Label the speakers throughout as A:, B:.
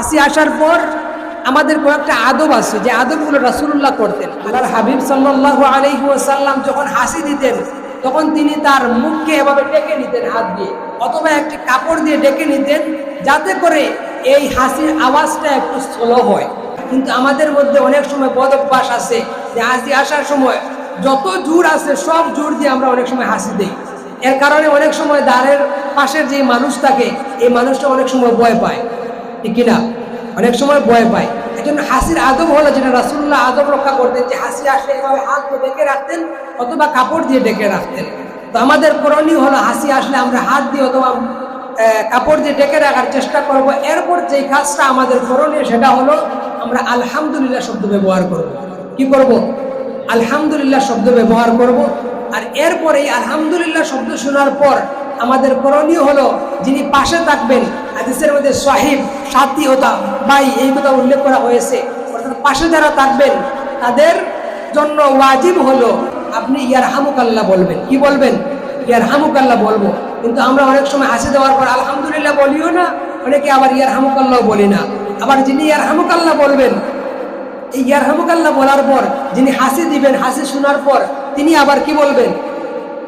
A: হাসি আসার পর আমাদের কয়েকটা আদব আছে, যে আদবগুলো রাসুল্লাহ করতেন। আল্লাহর হাবিব সাল্লাহ আলহি যখন হাসি দিতেন, তখন তিনি তার মুখকে এভাবে ডেকে নিতেন হাত দিয়ে, অথবা একটি কাপড় দিয়ে ডেকে নিতেন, যাতে করে এই হাসির আওয়াজটা একটু স্লো হয়। কিন্তু আমাদের মধ্যে অনেক সময় বদ অভ্যাস আছে, যে হাসি আসার সময় যত জোর আছে, সব জোর দিয়ে আমরা অনেক সময় হাসি দিই। এর কারণে অনেক সময় দ্বারের পাশের যে মানুষ থাকে, এই মানুষটা অনেক সময় ভয় পায়। ঠিক কিনা? অনেক সময় ভয় পায়। এই জন্য হাসির আদব হলো যেটা রাসুল্লাহ আদব রক্ষা করতেন, যে হাসি আসলে এভাবে হাত ডেকে রাখতেন অথবা কাপড় দিয়ে ডেকে রাখতেন। তো আমাদের করণীয় হলো হাসি আসলে আমরা হাত দিয়ে অথবা কাপড় দিয়ে ডেকে রাখার চেষ্টা করব। এরপর যেই কাজটা আমাদের করণীয় সেটা হলো আমরা আলহামদুলিল্লাহ শব্দ ব্যবহার করব। কি করব? আলহামদুলিল্লাহ শব্দ ব্যবহার করব। আর এরপর এই আলহামদুলিল্লাহ শব্দ শোনার পর আমাদের করণীয় হলো যিনি পাশে থাকবেন, হাদিসের মধ্যে সাহিব, সাথী হতা, ভাই, এই কথা উল্লেখ করা হয়েছে। অর্থাৎ পাশে যারা থাকবেন, তাদের জন্য ওয়াজিব হলো, আপনি ইয়ার হামুকাল্লাহ বলবেন। কি বলবেন? ইয়ার হামুকাল্লাহ বলব। কিন্তু আমরা অনেক সময় হাসি দেওয়ার পর আলহামদুলিল্লাহ বলিও না, অনেকে আবার ইয়ার হামুকাল্লাহ বলি না। আবার যিনি ইয়ার হামুকাল্লাহ বলবেন, এই ইয়ার হামুকাল্লাহ বলার পর, যিনি হাসি দিবেন, হাসি শোনার পর, তিনি আবার কি বলবেন?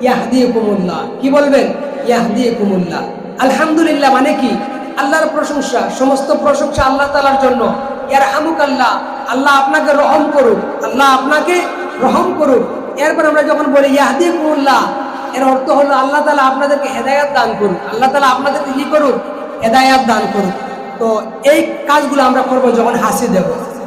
A: ইয়াহদিয়ে কুমুল্লাহ কি বলবেন? ইয়াহদিয়ে কুমুল্লাহ আলহামদুলিল্লাহ মানে কি? আল্লাহর প্রশংসা, সমস্ত প্রশংসা আল্লাহ তালার জন্য। ইয়ার হামুকাল্লাহ আল্লাহ আল্লাহ আপনাকে রহম করুক, আল্লাহ আপনাকে রহম করুক। এরপর আমরা যখন বলি ইয়াহদি কুমুল্লাহ এর অর্থ হলো আল্লাহ তালা আপনাদেরকে হেদায়াত দান করুক, আল্লাহ তালা আপনাদেরকে কি করুক? হেদায়াত দান করুক। তো এই কাজগুলো আমরা করব যখন হাসি দেব।